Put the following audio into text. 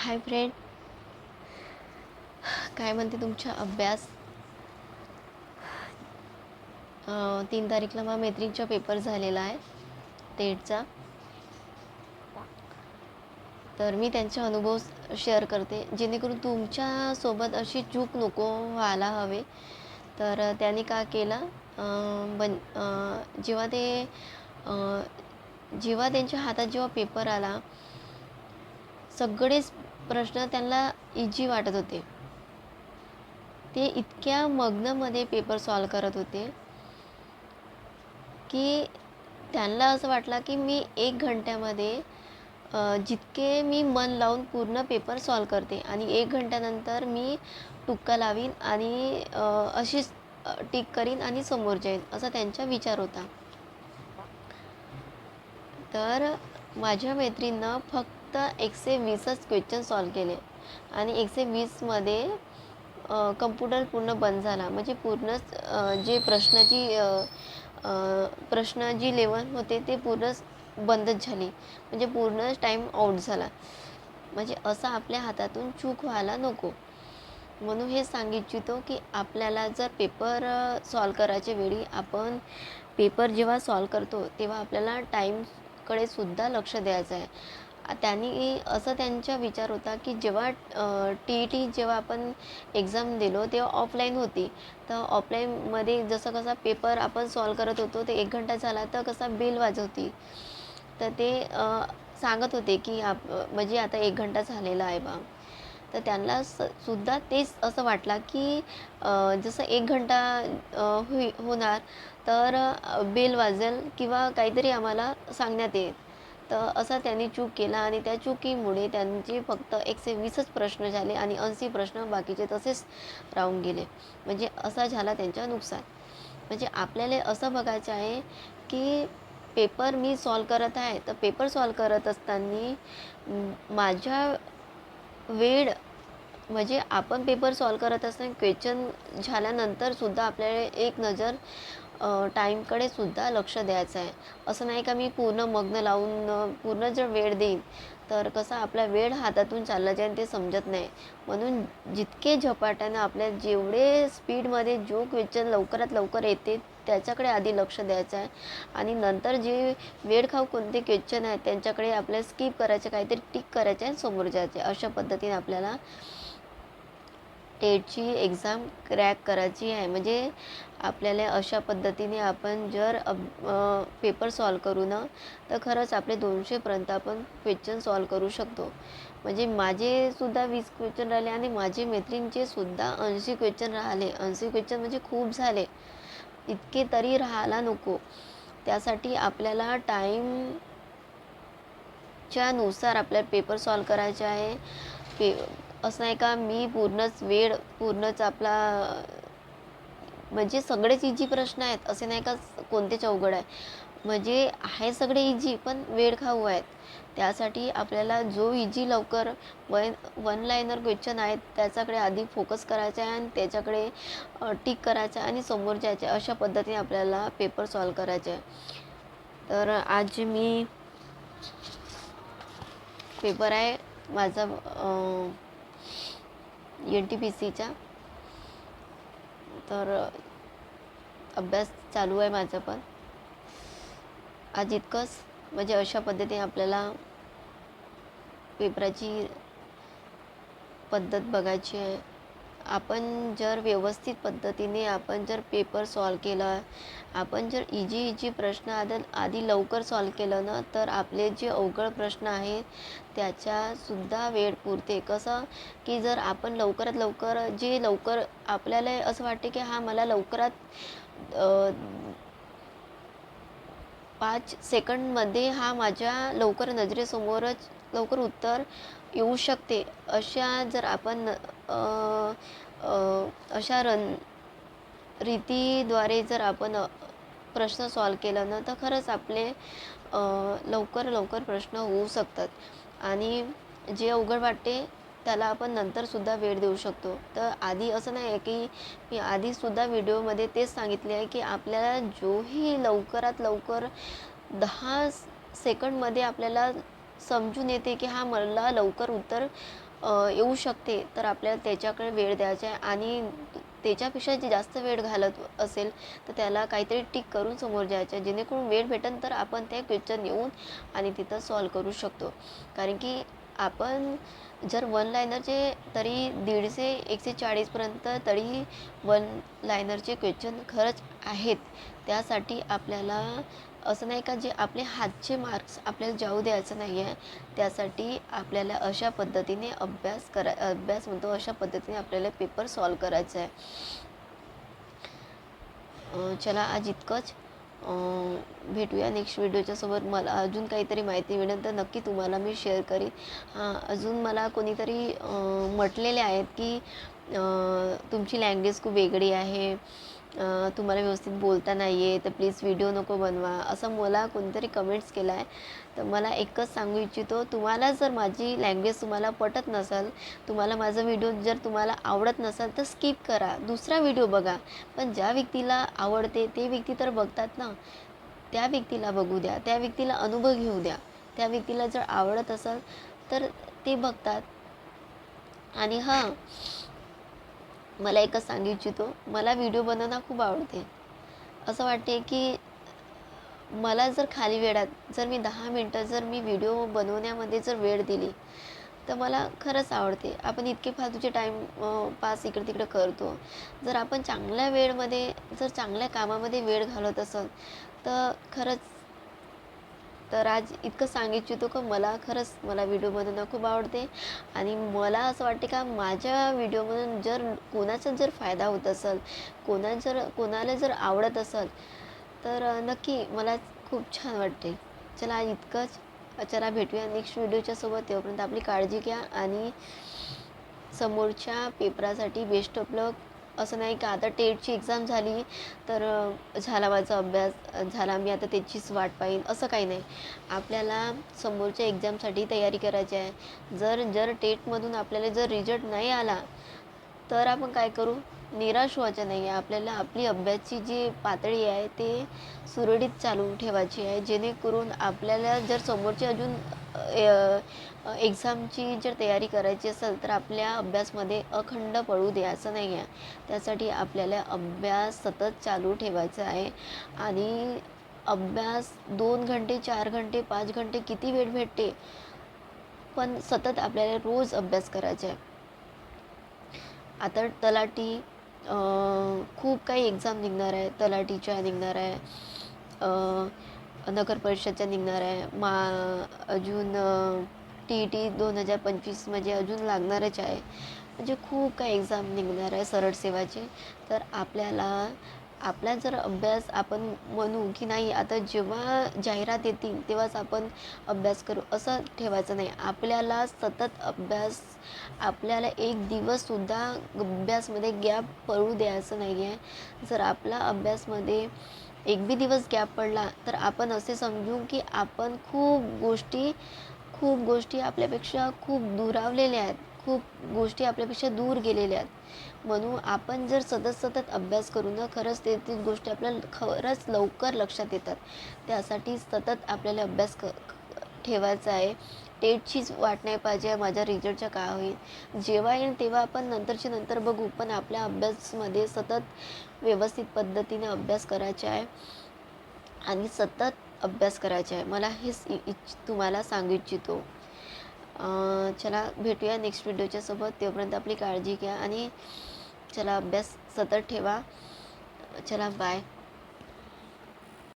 Hi friend. काय म्हणते तुमचा अभ्यास? तीन तारीखला मला मैत्रिणीचा पेपर झालेला आहे टेटचा तर मी त्यांचे अनुभव शेअर करते. जेणेकरून तुमच्यासोबत अशी चूक नको व्हायला हवे. तर त्यांनी का केलं? बन जेव्हा ते जेव्हा त्यांच्या हातात जेव्हा पेपर आला सगळेच प्रश्न त्यांना इजी वाटत होते. ते इतक्या मग्नमध्ये पेपर सॉल्व करत होते की त्यांना असं वाटलं की मी एक घंट्यामध्ये जितके मी मन लावून पूर्ण पेपर सॉल्व करते आणि एक घंट्यानंतर मी टुक्का लावीन आणि अशीच टिक करीन आणि समोर जाईन असा त्यांचा विचार होता. तर माझ्या मैत्रिणीनं फक्त फक्त एकशे वीसच क्वेश्चन सॉल्व केले. आणि एकशे वीसमध्ये कम्प्युटर पूर्ण बंद झाला. म्हणजे पूर्णच जे प्रश्नाची प्रश्न जी लेवल होते ते पूर्णच बंदच झाली. म्हणजे पूर्णच टाईम आऊट झाला. म्हणजे असं आपल्या हातातून चूक व्हायला नको. म्हणून हे सांगू इच्छितो की आपल्याला जर पेपर सॉल्व करायच्या वेळी आपण पेपर जेव्हा सॉल्व करतो तेव्हा आपल्याला टाईमकडे सुद्धा लक्ष द्यायचं आहे. त्यांनी असं त्यांचा विचार होता की जेव्हा टी ई टी जेव्हा आपण एक्झाम दिलो तेव्हा ऑफलाईन होती. तर ऑफलाईनमध्ये जसं कसा पेपर आपण सॉल्व करत होतो ते एक घंटा झाला तर कसा बेल वाजवती. तर ते सांगत होते की आप म्हणजे आता एक घंटा झालेला आहे बा. तर त्यांना स सुद्धा तेच असं वाटलं की जसं एक घंटा होई होणार तर बेल वाजेल किंवा काहीतरी आम्हाला सांगण्यात येईल. तर असा त्यांनी चूक केला आणि त्या चुकीमुळे त्यांचे फक्त एकशे वीसच प्रश्न झाले आणि ऐंशी प्रश्न बाकीचे तसेच राहून गेले. म्हणजे असा झाला त्यांचा नुकसान. म्हणजे आपल्याला असं बघायचं आहे की पेपर मी सॉल्व करत आहे तर पेपर सॉल्व करत असताना माझ्या वेळ म्हणजे आपण पेपर सॉल्व करत असताना क्वेश्चन झाल्यानंतर सुद्धा आपल्याला एक नजर टाईमकडे सुद्धा लक्ष द्यायचं आहे. असं नाही का मी पूर्ण मग्न लावून पूर्ण जर वेळ देईन तर कसं आपला वेळ हातातून चालला जाईल ते समजत नाही. म्हणून जितके झपाट्यानं आपल्या जेवढे स्पीडमध्ये जो क्वेश्चन लवकरात लवकर येते त्याच्याकडे आधी लक्ष द्यायचं आहे. आणि नंतर जे वेळ खाऊ कोणते क्वेश्चन आहेत त्यांच्याकडे आपल्याला स्किप करायचे काहीतरी टिक करायचे आणि समोर जायचे अशा पद्धतीने आपल्याला टेटची एक्झाम क्रॅक करायची आहे. म्हणजे आपल्याला अशा पद्धतीने आपण जर पेपर सॉल्व करू ना तर खरंच आपले दोनशेपर्यंत आपण क्वेश्चन सॉल्व करू शकतो. म्हणजे माझे सुद्धा वीस क्वेश्चन राहिले आणि माझे मैत्रिणीचे सुद्धा ऐंशी क्वेश्चन राहिले. ऐंशी क्वेश्चन म्हणजे खूप झाले. इतके तरी राहायला नको. त्यासाठी आपल्याला टाईम च्या नुसार आपल्याला पेपर सॉल्व करायचे आहे. पे असं नाही का मी पूर्णच वेळ पूर्णच आपला म्हणजे सगळेच इजी प्रश्न आहेत असे नाही का कोणतेच अवघड आहे. म्हणजे आहे सगळे इजी पण वेळ खाऊ आहेत. त्यासाठी आपल्याला जो इजी लवकर वन वन लाईनर क्वेश्चन आहेत त्याच्याकडे आधी फोकस करायचा आहे आणि त्याच्याकडे टिक करायचं आहे आणि समोर जायचं अशा पद्धतीने आपल्याला पेपर सॉल्व करायचे आहे. तर आज मी पेपर आहे माझा एन टी पी सीचा तर अभ्यास चालू आहे माझा पण. आज इतकंच. म्हणजे अशा पद्धतीने आपल्याला पेपराची पद्धत बघायची आहे. आपण जर व्यवस्थित पद्धतीने आपण जर पेपर सॉल्व केला आपण जर इजी इजी प्रश्न आद आधी लवकर सॉल्व केलं ना तर आपले जे अवघड प्रश्न आहेत त्याच्यासुद्धा वेळ पुरते. कसं की जर आपण लवकरात लवकर जे लवकर आपल्याला असं वाटते की हा मला लवकरात पाच सेकंडमध्ये हा माझ्या लवकर नजरेसमोरच लवकर उत्तर येऊ शकते. अशा जर आपण अशा रण रीतीद्वारे जर आपण प्रश्न सॉल्व केला ना तर खरंच आपले लवकर लवकर प्रश्न होऊ शकतात. आणि जे अवघड वाटते त्याला आपण नंतरसुद्धा वेळ देऊ शकतो. तर आधी असं नाही आहे की मी आधीसुद्धा व्हिडिओमध्ये तेच सांगितले आहे की आपल्याला जोही लवकरात लवकर दहा सेकंडमध्ये आपल्याला समजून येते की हा मला लवकर उत्तर येऊ शकते. तर आपल्याला त्याच्याकडे वेळ द्यायचा आहे आणि त्याच्यापेक्षा जे जास्त वेळ घालत असेल तर त्याला काहीतरी टिक करून समोर जायचं आहे. जेणेकरून वेळ भेटेल तर आपण ते क्वेश्चन येऊन आणि तिथं सॉल्व करू शकतो. कारण की आपण जर वन लायनरचे तरी दीडशे एकशे चाळीसपर्यंत तरीही वन लायनरचे क्वेश्चन खरंच आहेत. त्यासाठी आपल्याला असं नाही का जे आपले हातचे मार्क्स आपल्याला जाऊ द्यायचं नाही आहे त्यासाठी आपल्याला अशा पद्धतीने अभ्यास करा अभ्यास म्हणतो अशा पद्धतीने आपल्याला पेपर सॉल्व करायचा आहे चला आज इतकंच. भेटूया नेक्स्ट व्हिडिओच्या सोबत. मला अजून काहीतरी माहिती मिळेल तर नक्की तुम्हाला मी शेअर करीन. हां अजून मला कोणीतरी म्हटलेले आहेत की तुमची लँग्वेज खूप वेगळी आहे. तुम्हाला व्यवस्थित बोलता नाही आहे तर प्लीज व्हिडिओ नको बनवा. असं मला कोणतरी कमेंट्स केला आहे तर मला एकच सांगू इच्छितो तुम्हाला जर माझी लँग्वेज तुम्हाला पटत नसेल तुम्हाला माझा व्हिडिओ जर तुम्हाला आवडत नसेल तर स्किप करा. दुसरा व्हिडिओ बघा. पण ज्या व्यक्तीला आवडते ते व्यक्ती तर बघतात ना. त्या व्यक्तीला बघू द्या. त्या व्यक्तीला अनुभव घेऊ द्या. त्या व्यक्तीला जर आवडत असेल तर ते बघतात. आणि हां मला एकच सांगू इच्छितो मला व्हिडिओ बनवणं खूप आवडते. असं वाटते की मला जर खाली वेळात जर मी दहा मिनटं जर मी व्हिडिओ बनवण्यामध्ये जर वेळ दिली तर मला खरंच आवडते. आपण इतके फालतूचे टाईम पास इकडे तिकडे करतो. जर आपण चांगल्या वेळमध्ये जर चांगल्या कामामध्ये वेळ घालवत असेल तर खरंच तर आज इतकं सांगू इच्छितो का मला खरंच मला व्हिडिओ बनवणं खूप आवडते. आणि मला असं वाटते का माझ्या व्हिडिओमधून जर कोणाचा जर फायदा होत असेल कोणा जर कोणाला जर आवडत असेल तर नक्की मला खूप छान वाटते. चला आज इतकंच. चला भेटूया नेक्स्ट व्हिडिओच्या सोबत. तेव्हापर्यंत आपली काळजी घ्या आणि समोरच्या पेपरासाठी बेस्ट ऑफ लक असं नाही का आता टेटची एक्झाम झाली तर झाला माझा अभ्यास झाला मी आता त्याचीच वाट पाहीन असं काही नाही. आपल्याला समोरच्या एक्झामसाठी तयारी करायची आहे. जर जर टेटमधून आपल्याला जर रिझल्ट नाही आला तर आपण काय करू? निराश व्हायचं नाही आहे. आपल्याला आपली अभ्यासची जी पातळी आहे ते सुरळीत चालू ठेवायची आहे. जेणेकरून आपल्याला जर समोरचे अजून एक्झामची जर तयारी करायची असेल तर आपल्या अभ्यासमध्ये अखंड पडू द्यायचं नाही आहे. त्यासाठी आपल्याला अभ्यास सतत चालू ठेवायचा आहे. आणि अभ्यास दोन घंटे चार घंटे पाच घंटे किती वेळ भेटते? पण सतत आपल्याला रोज अभ्यास करायचा आहे. आता तलाठी खूप काही एक्झाम निघणार आहे. तलाठीच्या निघणार आहे. नगर परिषदच्या निघणार आहे. मा अजून टी ई टी दोन हजार पंचवीस म्हणजे अजून लागणारच आहे. म्हणजे खूप काही एक्झाम निघणार आहे सरळ सेवाचे. तर आपल्याला आपला जर अभ्यास आपण म्हणू की नाही आता जेव्हा जाहिरात येतील तेव्हाच आपण अभ्यास करू. असं ठेवायचं नाही. आपल्याला सतत अभ्यास आपल्याला एक दिवससुद्धा अभ्यासमध्ये गॅप पडू द्यायचं नाही आहे जर आपला अभ्यासमध्ये एक बी दिवस गॅप पडला तर आपण असे समजू की आपण खूप गोष्टी खूप गोष्टी आपल्यापेक्षा खूप दुरावलेल्या आहेत खूप गोष्टी आपल्यापेक्षा दूर गेलेल्या आहेत. म्हणून आपण जर सतत सतत अभ्यास करू ना खरंच ते ती गोष्टी आपल्याला खरंच लवकर लक्षात येतात. त्यासाठी सतत आपल्याला अभ्यास क क- ठेवायचा आहे. डेटचीच वाट नाही पाहिजे माझ्या रिझल्टच्या काय होईल. जेव्हा येईल तेव्हा आपण नंतरचे नंतर बघू पण आपल्या अभ्यासमध्ये सतत व्यवस्थित पद्धतीने अभ्यास करायचा आहे आणि सतत अभ्यास करायचा आहे. मला हेच इ इच्छ तुम्हाला सांगू इच्छितो. चला भेटूया नेक्स्ट व्हिडिओच्या सोबत. तोपर्यंत आपली काळजी घ्या आणि चला अभ्यास सतत ठेवा. चला बाय